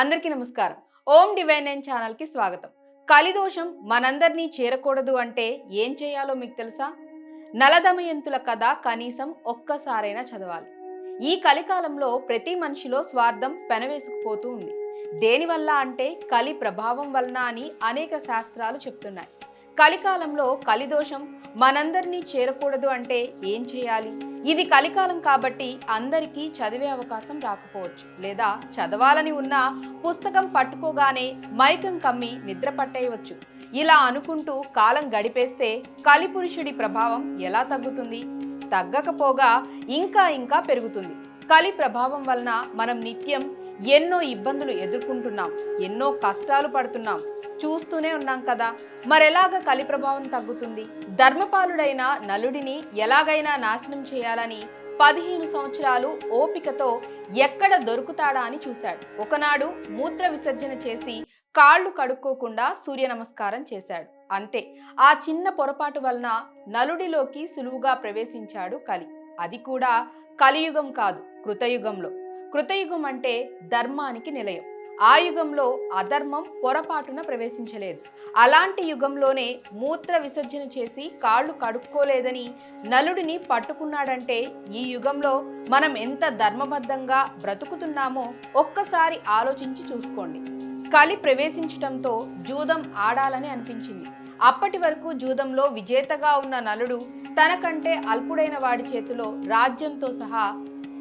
అందరికీ నమస్కారం. ఓం divine nine ఛానల్కి స్వాగతం. కలిదోషం మనందరినీ చేరకూడదు అంటే ఏం చేయాలో మీకు తెలుసా? నలదమయంతుల కథ కనీసం ఒక్కసారైనా చదవాలి. ఈ కలికాలంలో ప్రతి మనిషిలో స్వార్థం పెనవేసుకుపోతూ ఉంది. దేనివల్ల అంటే కలి ప్రభావం వలన అని అనేక శాస్త్రాలు చెప్తున్నాయి. కలికాలంలో కలిదోషం మనందరినీ చేరకూడదు అంటే ఏం చేయాలి? ఇది కలికాలం కాబట్టి అందరికీ చదివే అవకాశం రాకపోవచ్చు. లేదా చదవాలని ఉన్న పుస్తకం పట్టుకోగానే మైకం కమ్మి నిద్ర పట్టేయవచ్చు. ఇలా అనుకుంటూ కాలం గడిపేస్తే కలిపురుషుడి ప్రభావం ఎలా తగ్గుతుంది? తగ్గకపోగా ఇంకా ఇంకా పెరుగుతుంది. కలి ప్రభావం వలన మనం నిత్యం ఎన్నో ఇబ్బందులు ఎదుర్కొంటున్నాం ఎన్నో కష్టాలు పడుతున్నాం. చూస్తూనే ఉన్నాం కదా మరెలాగ కలి ప్రభావం తగ్గుతుంది? ధర్మపాలుడైన నలుడిని ఎలాగైనా నాశనం చేయాలని పదిహేను సంవత్సరాలు ఓపికతో ఎక్కడ దొరుకుతాడా అని చూశాడు. ఒకనాడు మూత్ర విసర్జన చేసి కాళ్ళు కడుక్కోకుండా సూర్య నమస్కారం చేశాడు. అంతే ఆ చిన్న పొరపాటు వలన నలుడిలోకి సులువుగా ప్రవేశించాడు కలి. అది కూడా కలియుగం కాదు కృతయుగంలో. కృతయుగం అంటే ధర్మానికి నిలయం. ఆ యుగంలో అధర్మం పొరపాటున ప్రవేశించలేదు. అలాంటి యుగంలోనే మూత్ర విసర్జన చేసి కాళ్ళు కడుక్కోలేదని నలుడిని పట్టుకున్నాడంటే ఈ యుగంలో మనం ఎంత ధర్మబద్ధంగా బ్రతుకుతున్నామో ఒక్కసారి ఆలోచించి చూసుకోండి. కలి ప్రవేశించటంతో జూదం ఆడాలని అనిపించింది. అప్పటి వరకు జూదంలో విజేతగా ఉన్న నలుడు తనకంటే అల్పుడైన వాడి చేతిలో రాజ్యంతో సహా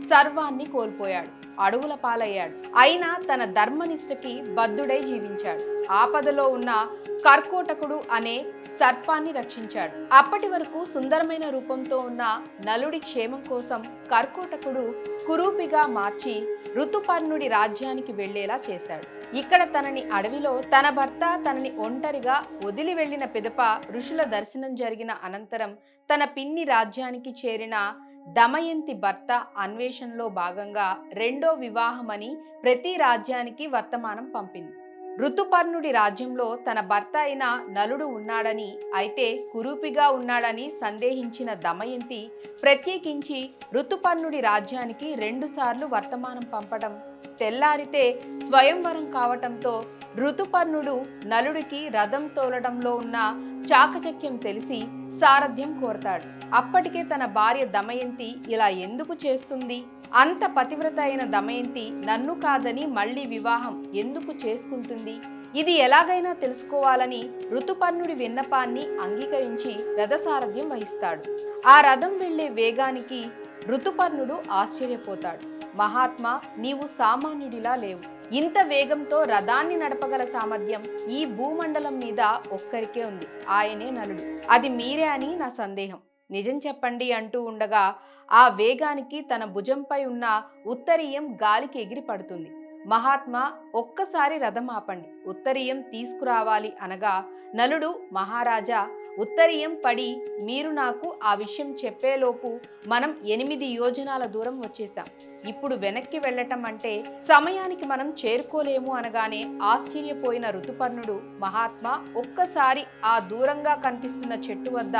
సర్వాన్ని కోల్పోయాడు. అడవుల పాలయ్యాడు. అయినా తన ధర్మనిష్టకి బద్ధుడై జీవించాడు. ఆపదలో ఉన్న కర్కోటకుడు అనే సర్పాన్ని రక్షించాడు. అప్పటి వరకు సుందరమైన రూపంతో ఉన్న నలుడి క్షేమం కోసం కర్కోటకుడు కురూపిగా మార్చి ఋతుపర్ణుడి రాజ్యానికి వెళ్ళేలా చేశాడు. ఇక్కడ తనని అడవిలో తన భర్త తనని ఒంటరిగా వదిలి వెళ్ళిన పిదప ఋషుల దర్శనం జరిగిన అనంతరం తన పిన్ని రాజ్యానికి చేరిన దమయంతి భర్త అన్వేషణలో భాగంగా రెండో వివాహమని ప్రతి రాజ్యానికి వర్తమానం పంపింది. ఋతుపర్ణుడి రాజ్యంలో తన భర్త అయిన నలుడు ఉన్నాడని అయితే కురూపిగా ఉన్నాడని సందేహించిన దమయంతి ప్రత్యేకించి ఋతుపర్ణుడి రాజ్యానికి రెండుసార్లు వర్తమానం పంపడం తెల్లారితే స్వయంవరం కావటంతో ఋతుపర్ణుడు నలుడికి రథం తోలడంలో ఉన్న చాకచక్యం తెలిసి సారథ్యం కోరతాడు. అప్పటికే తన భార్య దమయంతి ఇలా ఎందుకు చేస్తుంది? అంత పతివ్రత అయిన దమయంతి నన్ను కాదని మళ్ళీ వివాహం ఎందుకు చేసుకుంటుంది? ఇది ఎలాగైనా తెలుసుకోవాలని ఋతుపర్ణుడి విన్నపాన్ని అంగీకరించి రథసారథ్యం వహిస్తాడు. ఆ రథం వెళ్ళే వేగానికి ఋతుపర్ణుడు ఆశ్చర్యపోతాడు. మహాత్మా నీవు సామాన్యుడిలా లేవు. ఇంత వేగంతో రథాన్ని నడపగల సామర్థ్యం ఈ భూమండలం మీద ఒక్కరికే ఉంది. ఆయనే నలుడు. అది మీరే అని నా సందేహం. నిజం చెప్పండి అంటూ ఉండగా ఆ వేగానికి తన భుజంపై ఉన్న ఉత్తరీయం గాలికి ఎగిరి పడుతుంది. మహాత్మా ఒక్కసారి రథం ఆపండి. ఉత్తరీయం తీసుకురావాలి అనగా నలుడు మహారాజా ఉత్తరీయం పడి మీరు నాకు ఆ విషయం చెప్పేలోపు మనం ఎనిమిది యోజనాల దూరం వచ్చేసాం ఇప్పుడు వెనక్కి వెళ్ళటం అంటే సమయానికి మనం చేరుకోలేము అనగానే ఆశ్చర్యపోయిన ఋతుపర్ణుడు మహాత్మా ఒక్కసారి ఆ దూరంగా కనిపిస్తున్న చెట్టు వద్ద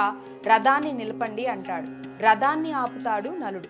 రథాన్ని నిలపండి అంటాడు. రథాన్ని ఆపుతాడు నలుడు.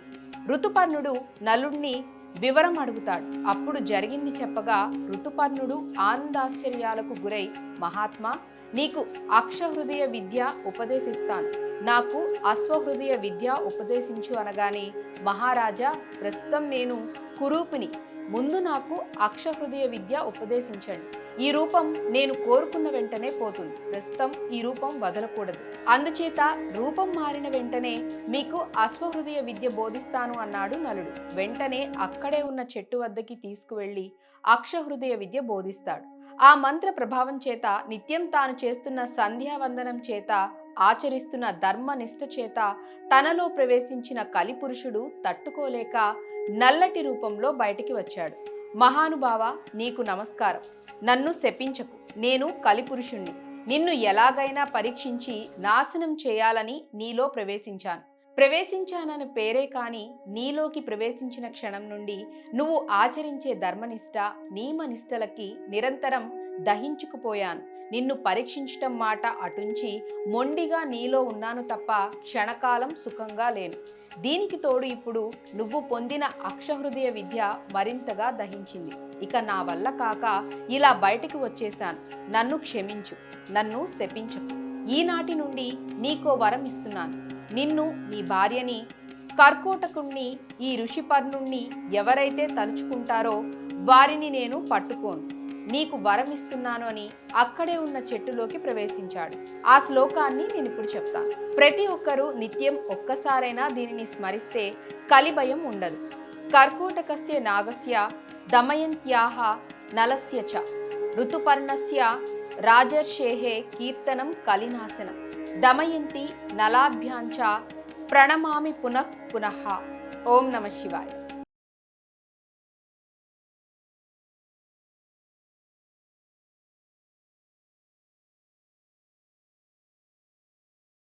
ఋతుపర్ణుడు నలుణ్ణి వివరం అడుగుతాడు. అప్పుడు జరిగింది చెప్పగా ఋతుపర్ణుడు ఆనందాశ్చర్యాలకు గురై మహాత్మా నీకు అక్షహృదయ విద్య ఉపదేశిస్తాను. నాకు అశ్వహృదయ విద్య ఉపదేశించు అనగానే మహారాజా ప్రస్తుతం నేను కురూపిని. ముందు నాకు అక్షహృదయ విద్య ఉపదేశించండి. ఈ రూపం నేను కోరుకున్న వెంటనే పోతుంది. ప్రస్తుతం ఈ రూపం వదలకూడదు. అందుచేత రూపం మారిన వెంటనే మీకు అశ్వహృదయ విద్య బోధిస్తాను అన్నాడు నలుడు. వెంటనే అక్కడే ఉన్న చెట్టు వద్దకి తీసుకువెళ్ళి అక్షహృదయ విద్య బోధిస్తాడు. ఆ మంత్ర ప్రభావం చేత నిత్యం తాను చేస్తున్న సంధ్యావందనం చేత ఆచరిస్తున్న ధర్మనిష్ట చేత తనలో ప్రవేశించిన కలిపురుషుడు తట్టుకోలేక నల్లటి రూపంలో బయటికి వచ్చాడు. మహానుభావ నీకు నమస్కారం. నన్ను శపించకు. నేను కలిపురుషుణ్ణి. నిన్ను ఎలాగైనా పరీక్షించి నాశనం చేయాలని నీలో ప్రవేశించాను. ప్రవేశించానని పేరే కాని నీలోకి ప్రవేశించిన క్షణం నుండి నువ్వు ఆచరించే ధర్మనిష్ట నియమనిష్టలకి నిరంతరం దహించుకుపోయాను. నిన్ను పరీక్షించటం మాట అటుంచి మొండిగా నీలో ఉన్నాను తప్ప క్షణకాలం సుఖంగా లేను. దీనికి తోడు ఇప్పుడు నువ్వు పొందిన అక్షహృదయ విద్య మరింతగా దహించింది. ఇక నా వల్ల కాక ఇలా బయటికి వచ్చేశాను. నన్ను క్షమించు. నన్ను శపించకు. ఈనాటి నుండి నీకో వరం ఇస్తున్నాను. నిన్ను నీ భార్యని కర్కోటకుణ్ణి ఈ ఋషిపర్ణుణ్ణి ఎవరైతే తలుచుకుంటారో వారిని నేను పట్టుకోను. నీకు వరం ఇస్తున్నాను అని అక్కడే ఉన్న చెట్టులోకి ప్రవేశించాడు. ఆ శ్లోకాన్ని నేను ఇప్పుడు చెప్తాను. ప్రతి ఒక్కరూ నిత్యం ఒక్కసారైనా దీనిని స్మరిస్తే కలిభయం ఉండదు. కర్కోటకస్య నాగస్య దమయంత్యాహ నలస్య చ ఋతుపర్ణస్య రాజర్షేహే కీర్తనం కలినాశనం. దమయంతి నలాభ్యాంచ ప్రణమామి పునః పునః. ఓం నమ శివాయ.